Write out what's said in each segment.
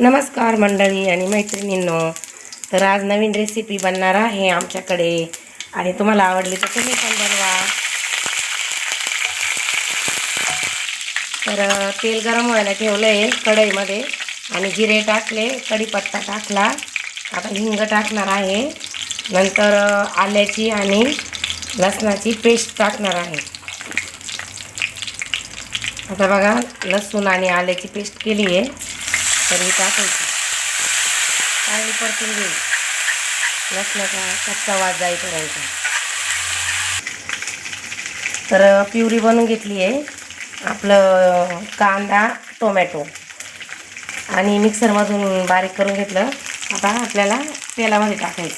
नमस्कार मंडळी आणि मैत्रिणींनो. तर आज नवीन रेसिपी बनणार आहे आमच्याकडे. आणि तुम्हाला आवडली तर तुम्ही पण बनवा. तर तेल गरम व्हायला ठेवलं आहे कढईमध्ये. आणि जिरे टाकले कढीपत्ता टाकला. आता हिंग टाकणार आहे. नंतर आल्याची आणि लसणाची पेस्ट टाकणार आहे. आता बघा लसूण आणि आल्याची पेस्ट केली आहे तर हे टाकायची. चांगली परतून घेईल लसणाचा कच्चा वास जाईपर्यंत तर प्युरी बनवून घेतली आहे. आपलं कांदा टोमॅटो आणि मिक्सरमधून बारीक करून घेतलं. आता आपल्याला तेलामध्ये टाकायचं.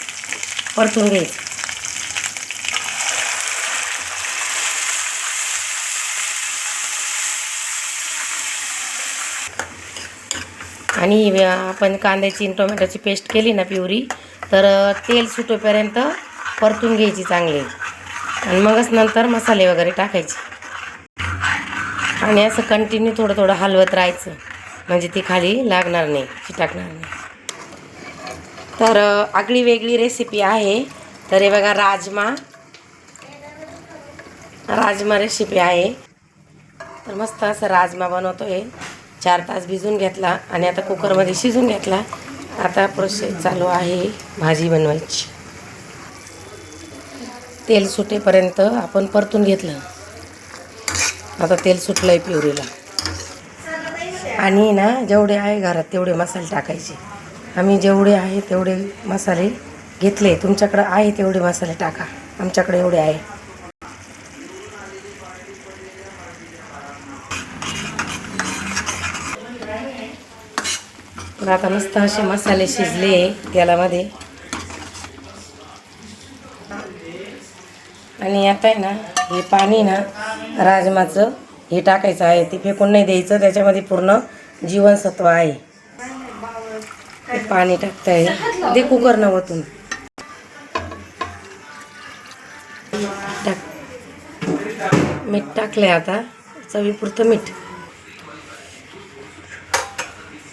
परतून घ्यायचं. आणि आपण कांद्याची टोमॅटोची पेस्ट केली ना प्युरी तर तेल सुटोपर्यंत परतून घ्यायची चांगली. आणि मगच नंतर मसाले वगैरे टाकायचे. आणि असं कंटिन्यू थोडं थोडं हलवत राहायचं. म्हणजे ती खाली लागणार नाही टाकणार नाही. तर आगळी वेगळी रेसिपी आहे. तर हे बघा राजमा. राजमा रेसिपी आहे. तर मस्त असं राजमा बनवतो आहे चार तास भिजून घेतला आणि आता कुकरमध्ये शिजून घेतला. आता प्रोसेस चालू आहे भाजी बनवायची. तेल सुटेपर्यंत आपण परतून घेतलं. आता तेल सुटलं आहे प्युरीला. आणि ना जेवढे आहे घरात तेवढे मसाले टाकायचे. आम्ही जेवढे आहे तेवढे मसाले घेतले. तुमच्याकडं आहे तेवढे मसाले टाका. आमच्याकडे एवढे आहे. तर आता मस्त असे मसाले शिजले तेलामध्ये. आणि आता आहे ना हे पाणी ना राजमाचं हे टाकायचं आहे. ते फेकून नाही द्यायचं. त्याच्यामध्ये पूर्ण जीवनसत्व आहे. ते पाणी आहे ते कुकर वतून. टाक. मीठ टाकलंय आता. चवीपुरतं मीठ.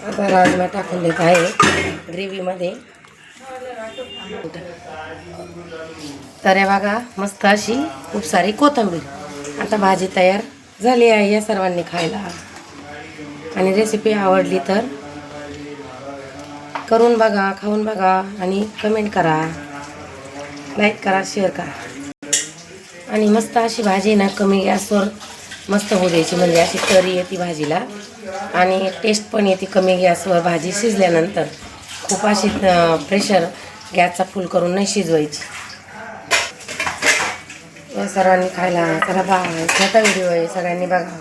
आता राजमा टाकून देत आहे. ग्रेव्हीमध्ये तर हे बघा मस्त अशी खूप सारी कोथिंबीर. आता भाजी तयार झाली आहे या सर्वांनी खायला. आणि रेसिपी आवडली तर करून बघा खाऊन बघा आणि कमेंट करा. लाईक करा शेअर करा. आणि मस्त अशी भाजी ना कमी गॅसवर मस्त होऊ द्यायची. म्हणजे अशी तरी येते भाजीला. आणि टेस्ट पण येते कमी गॅसवर भाजी शिजल्यानंतर. खूप अशी प्रेशर गॅसचा फुल करून नाही शिजवायची. सर्वांनी खायला. चला बा छोटा व्हिडिओ आहे. सगळ्यांनी बघा.